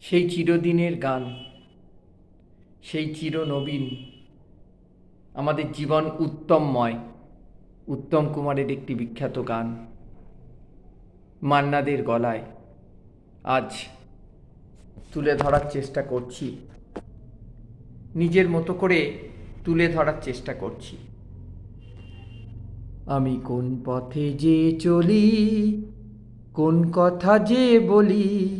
সেই চিরদিনের গান, সেই চিরনবীন আমাদের জীবন উত্তমময়, উত্তম কুমারের একটি বিখ্যাত গান। মান্নাদের গলায় আজ তুলে ধরার চেষ্টা করছি। নিজের মতো করে তুলে ধরার চেষ্টা করছি। আমি কোন পথে যে চলি, কোন কথা যে বলি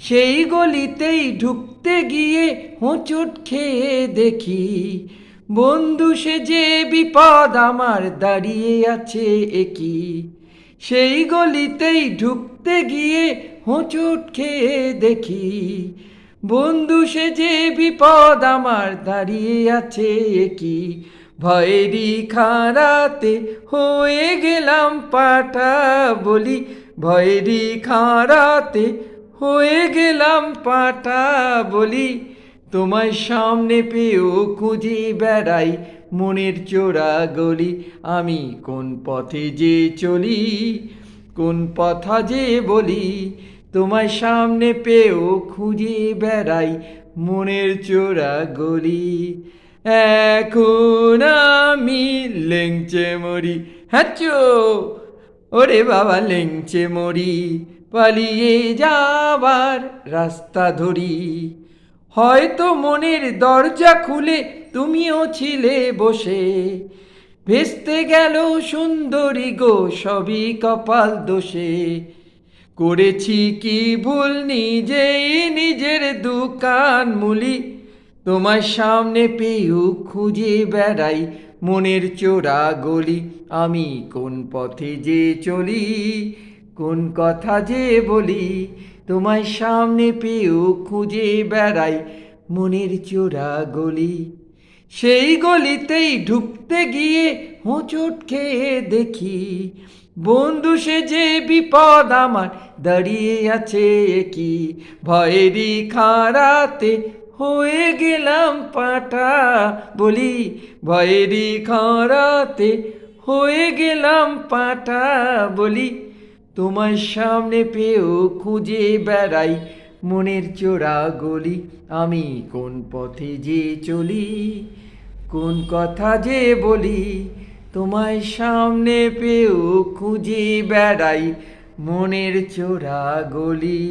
সেই গলিতেই ঢুকতে গিয়ে হোঁচট খেয়ে দেখি, বন্ধু সে যে বিপদ আমার দাঁড়িয়ে আছে একই সেই গলিতেই ঢুকতে গিয়ে হোঁচট খেয়ে দেখি, বন্ধু সে যে বিপদ আমার দাঁড়িয়ে আছে কি ভয়েরই খাঁড়াতে হয়ে গেলাম পাটা বলি, ভয়েরই খাঁড়াতে হয়ে গেলাম পাটা বলি তোমার সামনে পেয়েও খুঁজে বেড়াই মনের চোরা গলি। আমি কোন পথে যে চলি, কোন পথা যে বলি তোমার সামনে পেয়েও খুঁজে বেড়াই মনের চোরা গলি। এখন আমি লেংচে মরি হ্যাচো ওরে বাবা লেংচে মরি, পালিয়ে যাবার রাস্তা ধরি। হয়তো মনের দরজা খুলে তুমিও ছিলে বসে। ভেস্তে গেল সুন্দরী গো, সবই কপাল দোষে। করেছি কি ভুল নিজেই নিজের দোকান মুলি তোমার সামনে পেয়েও খুঁজে বেড়াই মনের চোরা গলি। আমি কোন পথে যে চলি, কোন কথা যে বলি, তোমার সামনে পেয়েও খুঁজে বেড়াই মনের চোরা গলি। সেই গলিতেই ঢুকতে গিয়ে হোঁচট খেয়ে দেখি, বন্ধু সে যে বিপদ আমার দাঁড়িয়ে আছে কি ভয়েরই খাঁড়াতে হয়ে গেলাম পাটা। বলি ভয়েরি খাঁড়াতে হয়ে গেলাম পাটা। বলি, তোমার সামনে পেয়েও খুঁজে বেড়াই মনের চোরা গলি। আমি কোন পথে যে চলি, কোন কথা যে বলি তোমায় সামনে পেয়েও খুঁজে বেড়াই মনের চোরা গলি।